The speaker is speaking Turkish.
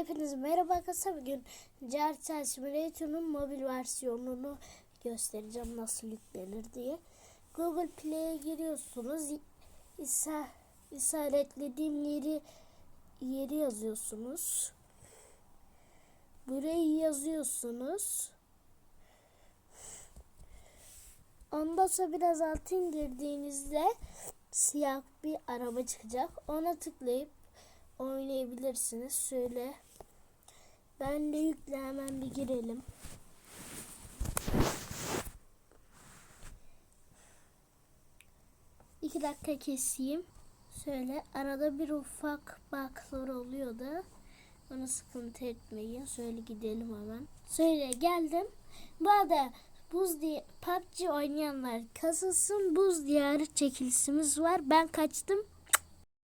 Hepinize merhaba arkadaşlar. Bugün Jar Simulator'un mobil versiyonunu göstereceğim nasıl yüklenir diye. Google Play'e giriyorsunuz. İsa, işaretlediğim yeri yeri yazıyorsunuz. Burayı yazıyorsunuz. Ondan sonra biraz altın girdiğinizde siyah bir araba çıkacak. Ona tıklayıp oynayabilirsiniz. Şöyle ben de yükle hemen bir girelim. İki dakika keseyim. Şöyle arada bir ufak baklar oluyor da ona sıkıntı etmeyin. Şöyle gidelim hemen. Şöyle geldim. Bu arada buz diye PUBG oynayanlar kasılsın buz diyarı çekilişimiz var. Ben kaçtım.